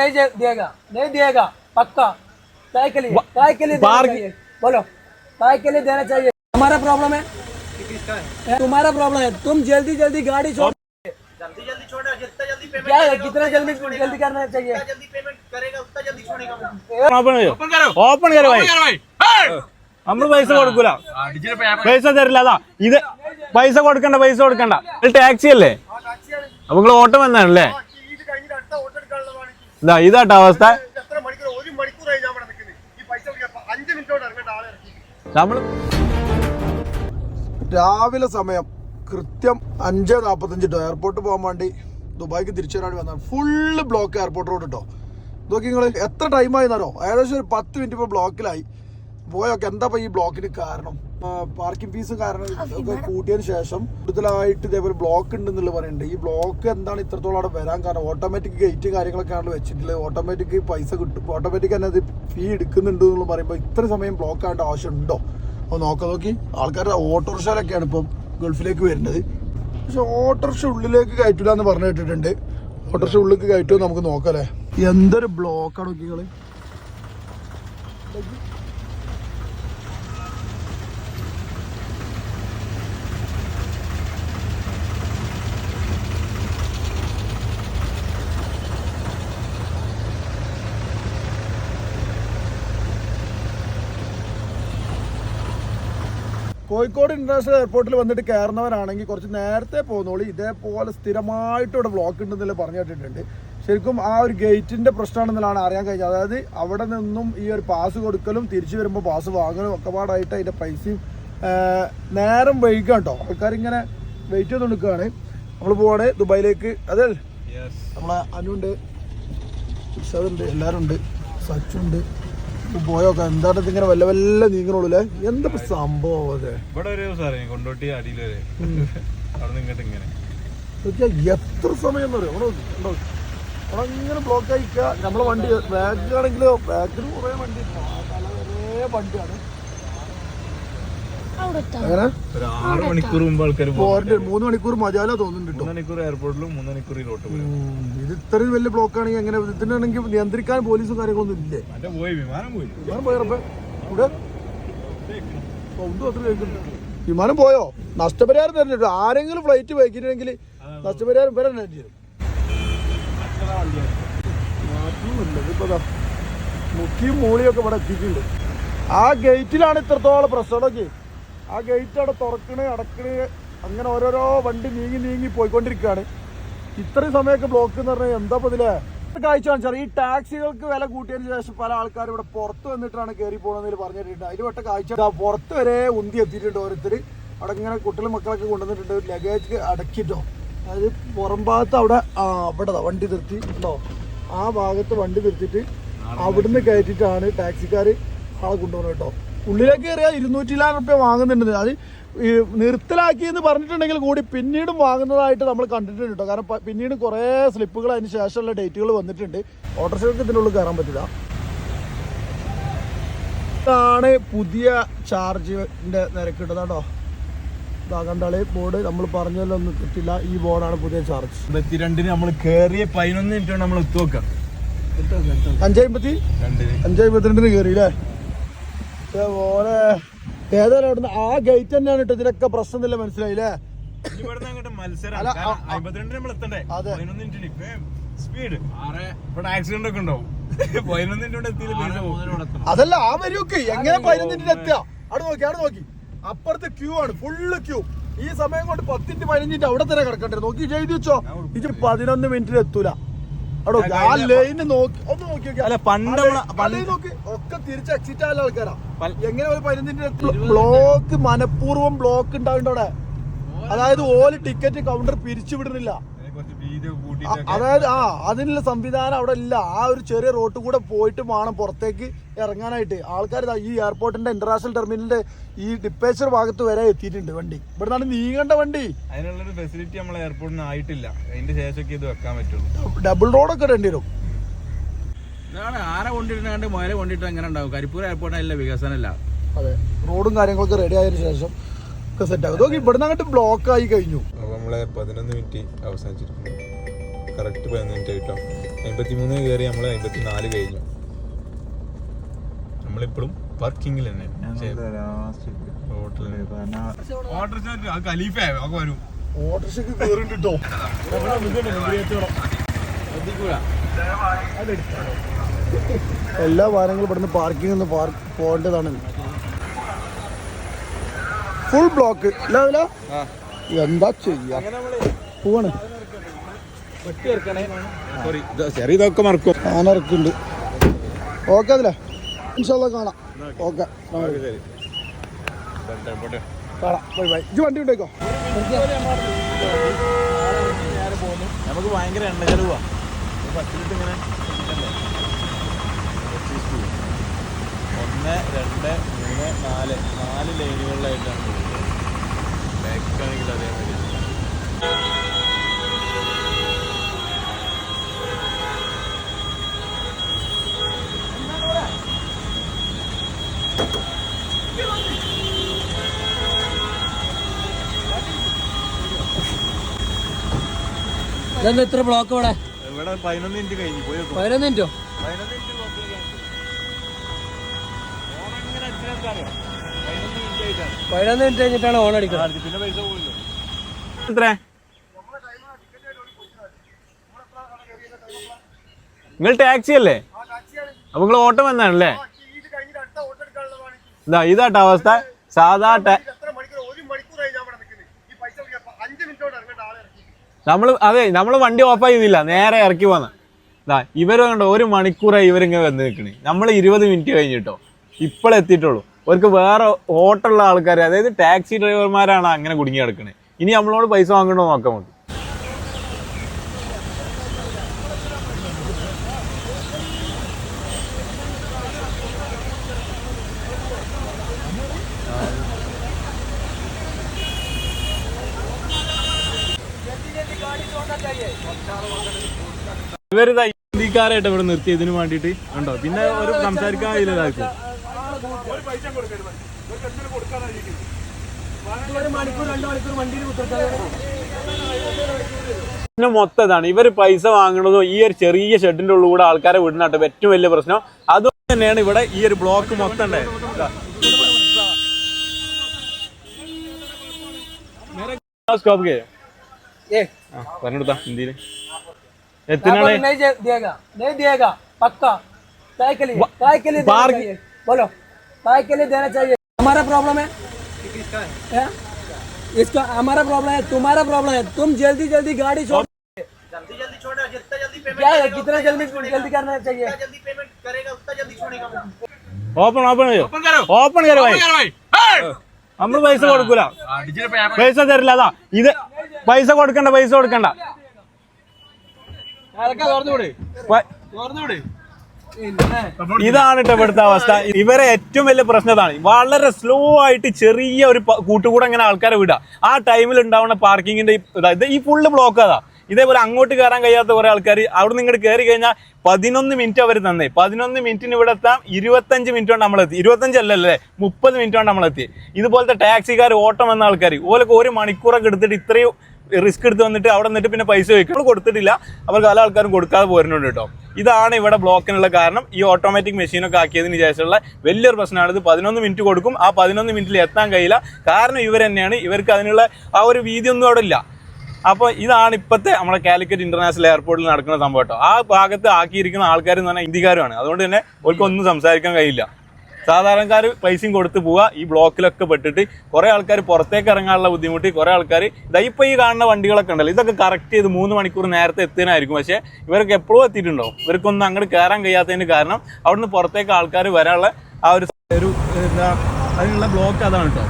नहीं जे- देगा नहीं देगा पक्का काय के लिए काय के लिए देना बाहर- चाहिए बोलो काय के लिए देना चाहिए हमारा प्रॉब्लम है है? तुम्हारा प्रॉब्लम है तुम जल्दी जल्दी गाड़ी छोड़ जल्दी जल्दी छोड़ो जितना जल्दी पेमेंट क्या है कितना जल्दी जल्दी करना चाहिए जल्दी पेमेंट करेगा उतना जल्दी छोड़ेगा ഓപ്പൺ ചെയ്യോ ഓപ്പൺ കയറി ഭായി നമ്മള് പൈസ കൊടുക്കൂല പൈസ തരില്ല അതാ ഇത് പൈസ കൊടുക്കണ്ട പൈസ കൊടുക്കണ്ട ഇത് ടാക്സി അല്ലേ അപ്പൊ നിങ്ങള് ഓട്ടം വന്നാണല്ലേ ഇറങ്ങേണ്ട ആളെ ഇറക്കി നമ്മൾ രാവിലെ സമയം കൃത്യം അഞ്ച് നാൽപ്പത്തഞ്ച് കേട്ടോ എയർപോർട്ട് പോകാൻ വേണ്ടി ദുബായിക്ക് തിരിച്ചു വരാൻ വേണ്ടി വന്നാൽ ഫുള്ള് ബ്ലോക്ക് എയർപോർട്ട് റോഡ് കേട്ടോ നോക്കി നിങ്ങൾ എത്ര ടൈമായി എന്നറിയോ? ഏകദേശം ഒരു പത്ത് മിനിറ്റ് ഇപ്പോൾ ബ്ലോക്കിലായി പോയൊക്കെ എന്താ ഈ ബ്ലോക്കിന് കാരണം? പാർക്കിംഗ് ഫീസ് കാരണം ഒക്കെ കൂട്ടിയതിന് ശേഷം കൂടുതലായിട്ട് ഇതേപോലെ ബ്ലോക്ക് ഉണ്ടെന്നുള്ള പറയുന്നുണ്ട് ഈ ബ്ലോക്ക് എന്താണ് ഇത്രത്തോളം അവിടെ വരാൻ കാരണം? ഓട്ടോമാറ്റിക് ഗേറ്റ് കാര്യങ്ങളൊക്കെ ആണല്ലോ വെച്ചിട്ടുള്ളത്. ഓട്ടോമാറ്റിക് പൈസ കിട്ടും. ഓട്ടോമാറ്റിക് തന്നെ അത് ഫീ എടുക്കുന്നുണ്ട് എന്ന് പറയുമ്പോൾ ഇത്ര സമയം ബ്ലോക്ക് ആവേണ്ട ആവശ്യമുണ്ടോ? അപ്പോൾ നോക്ക നോക്കി. ആൾക്കാരുടെ ഓട്ടോറിക്ഷയിലൊക്കെയാണ് ഇപ്പം ഗൾഫിലേക്ക് വരുന്നത്. പക്ഷെ ഓട്ടോറിക്ഷ ഉള്ളിലേക്ക് കയറ്റില്ല എന്ന് പറഞ്ഞു കേട്ടിട്ടുണ്ട്. ഓട്ടോറിക്ഷ ഉള്ളിലേക്ക് കയറ്റുമോ നമുക്ക് നോക്കാം അല്ലേ? എന്തൊരു ബ്ലോക്കാണ് നോക്കികൾ കോഴിക്കോട് ഇന്റർനാഷണൽ എയർപോർട്ടിൽ വന്നിട്ട് കയറുന്നവരാണെങ്കിൽ കുറച്ച് നേരത്തെ പോകുന്നോളി ഇതേപോലെ സ്ഥിരമായിട്ട് ഇവിടെ ബ്ലോക്ക് ഉണ്ടെന്നല്ലേ പറഞ്ഞു കേട്ടിട്ടുണ്ട്. ശരിക്കും ആ ഒരു ഗേറ്റിന്റെ പ്രശ്നമാണെന്നുള്ളതാണ് അറിയാൻ കഴിഞ്ഞത്. അതായത് അവിടെ നിന്നും ഈ ഒരു പാസ് കൊടുക്കലും തിരിച്ചു വരുമ്പോൾ പാസ് വാങ്ങലും ഒക്കെ പാടായിട്ട് അതിന്റെ പൈസയും നേരം വൈകാം കേട്ടോ ആൾക്കാർ ഇങ്ങനെ വെയിറ്റ് ചെയ്ത് നിൽക്കുകയാണ് നമ്മൾ പോവാണ് ദുബായിലേക്ക്. അതെ? നമ്മളെ അനുണ്ട് ഉണ്ട്. എല്ലാവരും ഉണ്ട്. സച്ചുണ്ട് പോയൊക്കെ. എന്താണ് ഇതിങ്ങനെ വല്ല വല്ല നീങ്ങണുള്ളൂ അല്ലേ? എന്താ സംഭവം അതെ? ഇവിടെ ഒരു സാറേ കൊണ്ടോട്ടി അടിയിൽ വരെ. അവിടെ നിങ്ങട്ട് ഇങ്ങനെ. എത്ര സമയം എന്ന് അവിടെ ഇങ്ങനെ ബ്ലോക്ക് ആയിക്ക നമ്മളെ വണ്ടി ബാക്കിലാണെങ്കിലോ ബാക്കിൽ കുറെ വണ്ടി. വരെ വണ്ടിയാണ്. ആറ് മണിക്കൂർ മുമ്പ് ആൾക്കാർ പോരണ്ട് മൂന്ന് മണിക്കൂർ മതിയാലോ തോന്നുന്നുണ്ട് കേട്ടോ മൂന്ന് മണിക്കൂർ എയർപോർട്ടിലും മൂന്ന് മണിക്കൂർ ഇത് ഇത്രയും വലിയ ബ്ലോക്ക് ആണെങ്കിൽ എങ്ങനെ? ഇതിനാണെങ്കിൽ നിയന്ത്രിക്കാൻ പോലീസും കാര്യങ്ങളൊന്നും ഇല്ലേ? പോയി വിമാനം പോയി. വിമാനം പോയറപ്പ ഇവിടെ സൗണ്ട് മാത്രം കേൾക്കുന്നുണ്ട് വിമാനം പോയോ? നഷ്ടപരിഹാരം തരണ്ടോ ആരെങ്കിലും ഫ്ലൈറ്റ് വൈകിട്ടുണ്ടെങ്കിൽ നഷ്ടപരിഹാരം വരെ തന്നെ ഇതിപ്പോ ദാ മുക്കിയും മൂളിയൊക്കെ ഇവിടെ എത്തിയിട്ടുണ്ട്. ആ ഗേറ്റിലാണ് ഇത്രത്തോളം പ്രശ്നമൊക്കെ ആ ഗേറ്റ് അവിടെ തുറക്കണ് അടക്കണ് അങ്ങനെ ഓരോരോ വണ്ടി നീങ്ങി നീങ്ങി പോയിക്കൊണ്ടിരിക്കുകയാണ്. ഇത്രയും സമയമൊക്കെ ബ്ലോക്ക് എന്ന് പറഞ്ഞാൽ എന്താ ഇതിലെ? കാഴ്ച കാണിച്ചാൽ ഈ ടാക്സികൾക്ക് വില കൂട്ടിയതിന് ശേഷം പല ആൾക്കാരും ഇവിടെ പുറത്ത് വന്നിട്ടാണ് കയറി പോകണമെന്ന് പറഞ്ഞിട്ടുണ്ട്. അതിൽ വട്ട കാഴ്ച പുറത്ത് വരെ ഉന്തി എത്തിയിട്ടുണ്ട് ഓരോരുത്തർ അവിടെ ഇങ്ങനെ കുട്ടികളും മക്കളൊക്കെ കൊണ്ടുവന്നിട്ടുണ്ട്. ലഗേജ് അടക്കിട്ടോ. അതായത് പുറം ഭാഗത്ത് അവിടെ ആ അവിടെ വണ്ടി നിർത്തി. ഉണ്ടോ? ആ ഭാഗത്ത് വണ്ടി നിർത്തിയിട്ട് അവിടുന്ന് കയറ്റിയിട്ടാണ് ടാക്സിക്കാർ ആളെ കൊണ്ടുപോകുന്നത് കേട്ടോ. ഉള്ളിലേക്ക് കയറിയാൽ ഇരുന്നൂറ്റിലായിരം റുപ്യ വാങ്ങുന്നുണ്ട്. അത് ഈ നിർത്തലാക്കി എന്ന് പറഞ്ഞിട്ടുണ്ടെങ്കിൽ കൂടി പിന്നീടും വാങ്ങുന്നതായിട്ട് നമ്മൾ കണ്ടിട്ടുണ്ട് കേട്ടോ കാരണം പിന്നീട് കുറേ സ്ലിപ്പുകൾ അതിന് ശേഷമുള്ള ഡേറ്റുകൾ വന്നിട്ടുണ്ട്. ഓട്ടോറിക്ഷകൾക്ക് ഇതിനുള്ളിൽ കയറാൻ പറ്റില്ല. ഇതാണ് പുതിയ ചാർജിന്റെ നിരക്ക് കേട്ടോ കണ്ടാളി ബോർഡ് നമ്മൾ പറഞ്ഞാലും ഒന്നും കിട്ടില്ല. ഈ ബോർഡാണ് പുതിയ ചാർജ്. ഇരുപത്തിരണ്ടിന് നമ്മൾ കയറിയ പതിനൊന്ന് മിനിറ്റ് നമ്മൾ എത്തുവെക്കാം. അഞ്ചായിരത്തി രണ്ടിന് പത്തിരണ്ടിന് കയറി അല്ലേ ഇതേപോലെ ഏതായാലും അവിടുന്ന് ആ ഗേറ്റ് തന്നെയാണ് കേട്ടോ ഇതിനൊക്കെ പ്രശ്നം ഇല്ല? മനസ്സിലായില്ലേ സ്പീഡ് ആക്സിഡന്റ് ഒക്കെ ഉണ്ടാവും. അതല്ല ആ വരിയൊക്കെ എങ്ങനെ പതിനൊന്നിന്റെ എത്തുക? അവിടെ നോക്കി അവിടെ നോക്കി. അപ്പുറത്ത് ക്യൂ ആണ് ഫുള്ള് ക്യൂ ഈ സമയം കൊണ്ട് പത്തിന്റെ പതിനഞ്ചിന്റെ അവിടെ തന്നെ കിടക്കണ്ടേ? നോക്കി എഴുതി വെച്ചോ. ഇത് പതിനൊന്ന് മിനിറ്റിൽ എത്തൂല. ആ ലൈന് നോക്കി ഒന്ന് നോക്കി നോക്കി അല്ല, പണ്ട് നോക്ക്. ഒക്കെ തിരിച്ച് എക്സിറ്റ് ആയ ആൾക്കാരാ. എങ്ങനെ ഒരു പതിനഞ്ചിന്റെ ബ്ലോക്ക് മനഃപൂർവം ബ്ലോക്ക് ഉണ്ടാവേണ്ട അവിടെ അതായത് ഓൽ ടിക്കറ്റ് കൗണ്ടർ പിരിച്ചു വിടുന്നില്ല അതായത് ആ അതിനുള്ള സംവിധാനം അവിടെ ഇല്ല. ആ ഒരു ചെറിയ റോട്ട് കൂടെ പോയിട്ട് വേണം പുറത്തേക്ക് ഇറങ്ങാനായിട്ട്. ആൾക്കാർ ഈ എയർപോർട്ടിന്റെ ഇന്റർനാഷണൽ ടെർമിനലിന്റെ ഈ ഡിപ്പേച്ചർ ഭാഗത്ത് വരെ എത്തിയിട്ടുണ്ട് വണ്ടി. ഇവിടെ നിന്നാണ് നീങ്ങേണ്ട വണ്ടി. അതിനുള്ളൊരു ഫെസിലിറ്റി നമ്മളെ എയർപോർട്ടിന് ആയിട്ടില്ല. അതിന്റെ ശേഷമൊക്കെ ഇത് വെക്കാൻ പറ്റുള്ളൂ. ഡബിൾ റോഡൊക്കെ ഇടേണ്ടി വരും. ഇതാണ് ആരെ കൊണ്ടിരുന്നാണ്ട് മുയലെ കൊണ്ടിട്ട് എങ്ങനെ ഉണ്ടാവും. കരിപ്പൂർ എയർപോർട്ടിനല്ല വികസനമല്ല അതെ. റോഡും കാര്യങ്ങളൊക്കെ റെഡി ആയതിനു ശേഷം ഒക്കെ സെറ്റ് ആകും. ഇവിടുന്ന് അങ്ങോട്ട് ബ്ലോക്ക് ആയി കഴിഞ്ഞു. നമ്മളെ പതിനൊന്ന് മിനിറ്റ് അവസാനിച്ചിരിക്കുന്നു. കറക്റ്റ് പതിനൊന്ന് മിനിറ്റ് ആയിട്ടോ? അമ്പത്തി മൂന്ന് കയറി നമ്മൾ അമ്പത്തി നാല് കഴിഞ്ഞു. നമ്മളിപ്പോഴും പാർക്കിങ്ങിൽ തന്നെ. ഖലീഫ വരും. ഓട്ടോറിക്ഷക്ക് കേറിണ്ട് കേട്ടോ എല്ലാ വാരങ്ങളും ഇവിടുന്ന് പാർക്കിംഗ് ഒന്ന് പാർക്ക് പോകേണ്ടതാണ്. ഫുൾ ബ്ലോക്ക് അല്ല എന്താ ചെയ്യാ? പോവാണ്. ചെറിയതൊക്കെ മറക്കും. ആനറക്കുണ്ട് ഓക്കെ അതിലെ. ഇൻഷാല്ല കാണാം. ഓക്കെ. കാണാം. ബൈ ബൈ ഇജ്ജ് വണ്ടി ഉണ്ടേക്കോ നമുക്ക് ഭയങ്കര എണ്ണ ചെലവാ പത്തിലിട്ട് ഇങ്ങനെ? ഒന്ന് രണ്ട് മൂന്ന് നാല്. നാല് ലൈനുകളിലായിട്ടാണ് പോകുന്നത് ബാക്കാണെങ്കിൽ അതേമാതിരി ഇതെന്താ ഇത്ര ബ്ലോക്ക് ഇവിടെ? ഇവിടെ പതിനൊന്ന് മിനിറ്റ് കഴിഞ്ഞു പോയി പതിനൊന്ന് മിനിറ്റോ പതിനൊന്ന് മിനിറ്റ് ബ്ലോക്കിൽ കഴിഞ്ഞു ഓണെങ്ങനെ അടിച്ചാൽ അറിയാം പതിനൊന്ന് മിനിറ്റ് കഴിഞ്ഞിട്ടാണ് ഓൺ അടിക്കുന്നത്. പിന്നെ പൈസ പോകുമല്ലോ എത്ര? നിങ്ങൾ ടാക്സി അല്ലേ? അപ്പൊ നിങ്ങൾ ഓട്ടം വന്നാണല്ലേ? ഇത് കഴിഞ്ഞിട്ട് അടുത്ത ഓട്ടോ എടുക്കാനുള്ളതാണ് ഇതാ ഇതാട്ടോ അവസ്ഥ. സാധാ നമ്മൾ അതെ നമ്മൾ വണ്ടി ഓഫ് ചെയ്തില്ല നേരെ ഇറക്കി പോന്ന. ഇതാ ഇവർ കണ്ടോ ഒരു മണിക്കൂറായി ഇവരിങ്ങനെ വന്ന് നിൽക്കണേ. നമ്മൾ ഇരുപത് മിനിറ്റ് കഴിഞ്ഞിട്ടോ ഇപ്പോഴെത്തിയിട്ടുള്ളൂ അവർക്ക് വേറെ ഓട്ടമുള്ള ആൾക്കാർ അതായത് ടാക്സി ഡ്രൈവർമാരാണ് അങ്ങനെ കുടുങ്ങി കിടക്കണേ. ഇനി നമ്മളോട് പൈസ വാങ്ങണോ നോക്കാൻ മതി ഇവരിതാ ഹിന്ദിക്കാരായിട്ട് ഇവിടെ നിർത്തി ഇതിന് വേണ്ടിയിട്ട് ഉണ്ടോ പിന്നെ ഒരു സംസാരിക്കാൻ ഇല്ലാതാക്കും ഒരു മണിക്കൂർ രണ്ട് മണിക്കൂർ വണ്ടിയിൽ കുത്തിർത്താൽ പിന്നെ മൊത്തം ഇതാണ്. ഇവർ പൈസ വാങ്ങണതും ഈ ഒരു ചെറിയ ഷെഡിന്റെ ഉള്ളിൽ കൂടെ ആൾക്കാരെ വിടുന്നാട്ടോ ഏറ്റവും വലിയ പ്രശ്നം. അതുകൊണ്ട് തന്നെയാണ് ഇവിടെ ഈ ഒരു ബ്ലോക്ക് മൊത്തം പറഞ്ഞെടുത്താ ഹിന്ദിയിൽ. എത്തിനാണ് नहीं दे- देगा नहीं देगा पक्का काय के लिए काय के लिए देना बाहर- चाहिए बोलो काय के लिए देना चाहिए हमारा प्रॉब्लम है हैं? इसका हमारा प्रॉब्लम है तुम्हारा प्रॉब्लम है तुम जल्दी जल्दी गाड़ी छोड़ जल्दी जल्दी छोड़ो जितना जल्दी पेमेंट क्या है कितना जल्दी जल्दी करना चाहिए जल्दी पेमेंट करेगा उतना जल्दी छोड़ेगा ഓപ്പൺ ഓപ്പൺ ചെയ്യോ ഓപ്പൺ കയറി ഭായി നമ്മള് പൈസ കൊടുക്കൂല പൈസ തരില്ല അതാ ഇത് പൈസ കൊടുക്കണ്ട പൈസ കൊടുക്കണ്ട പ- ഇതാണ് കേട്ടോ ഇവിടുത്തെ അവസ്ഥ. ഇവരെ ഏറ്റവും വലിയ പ്രശ്നം ഇതാണ്. വളരെ സ്ലോ ആയിട്ട് ചെറിയ ഒരു കൂട്ടുകൂടെ ഇങ്ങനെ ആൾക്കാരെ വിടുക ആ ടൈമിൽ ഉണ്ടാവുന്ന പാർക്കിങ്ങിന്റെ ഇതായത് ഇതാ, ഇത് ഈ ഫുള്ള് ബ്ലോക്ക് അതാ. ഇതേപോലെ അങ്ങോട്ട് കയറാൻ കഴിയാത്ത കുറെ ആൾക്കാർ അവിടെ ഇങ്ങോട്ട് കയറി കഴിഞ്ഞാൽ പതിനൊന്ന് മിനിറ്റ് അവർ തന്നേ. പതിനൊന്ന് മിനിറ്റിന് ഇവിടെ എത്താം. ഇരുപത്തഞ്ച് മിനിറ്റ് കൊണ്ട് നമ്മളെത്തി. ഇരുപത്തഞ്ച് അല്ലല്ലേ? മുപ്പത് മിനിറ്റ് കൊണ്ട് നമ്മളെത്തി. ഇതുപോലത്തെ ടാക്സിക്കാർ ഓട്ടം വന്ന ആൾക്കാർ ഓലൊക്കെ ഒരു മണിക്കൂറൊക്കെ എടുത്തിട്ട് ഇത്രയും റിസ്ക് എടുത്ത് വന്നിട്ട് അവിടെ നിന്നിട്ട് പിന്നെ പൈസ ചോദിക്കും. കൊടുത്തിട്ടില്ല. അവർക്ക് പല ആൾക്കാരും കൊടുക്കാതെ പോരുന്നുണ്ട് കേട്ടോ. ഇതാണ് ഇവിടെ ബ്ലോക്കിനുള്ള കാരണം. ഈ ഓട്ടോമാറ്റിക് മെഷീനൊക്കെ ആക്കിയതിന് ശേഷമുള്ള വലിയൊരു പ്രശ്നമാണ് ഇത് പതിനൊന്ന് മിനിറ്റ് കൊടുക്കും. ആ പതിനൊന്ന് മിനിറ്റിൽ എത്താൻ കഴിയില്ല. കാരണം ഇവർ തന്നെയാണ്. ഇവർക്ക് അതിനുള്ള ആ ഒരു വീതിയൊന്നും അവിടെ ഇല്ല. അപ്പോൾ ഇതാണ് ഇപ്പോഴത്തെ നമ്മുടെ കാലിക്കറ്റ് ഇന്റർനാഷണൽ എയർപോർട്ടിൽ നടക്കുന്ന സംഭവം കേട്ടോ. ആ ഭാഗത്ത് ആക്കിയിരിക്കുന്ന ആൾക്കാർ എന്ന് പറഞ്ഞാൽ ഇന്ത്യക്കാരുമാണ്. അതുകൊണ്ട് തന്നെ അവർക്ക് ഒന്നും സംസാരിക്കാൻ കഴിയില്ല. സാധാരണക്കാർ പൈസയും കൊടുത്ത് പോവുക ഈ ബ്ലോക്കിലൊക്കെ പെട്ടിട്ട് കുറേ ആൾക്കാർ പുറത്തേക്ക് ഇറങ്ങാനുള്ള ബുദ്ധിമുട്ടി കുറേ ആൾക്കാർ ഇതാ ഈ കാണുന്ന വണ്ടികളൊക്കെ ഉണ്ടല്ലോ ഇതൊക്കെ കറക്റ്റ് ചെയ്ത് മൂന്ന് മണിക്കൂർ നേരത്തെ എത്താനായിരിക്കും പക്ഷേ ഇവർക്ക് എപ്പോഴും എത്തിയിട്ടുണ്ടോ ഇവർക്കൊന്നും അങ്ങോട്ട് കയറാൻ കഴിയാത്തതിന് കാരണം അവിടുന്ന് പുറത്തേക്ക് ആൾക്കാർ വരാനുള്ള ആ ഒരു ഒരു എന്താ അതിനുള്ള ബ്ലോക്ക് അതാണ് കേട്ടോ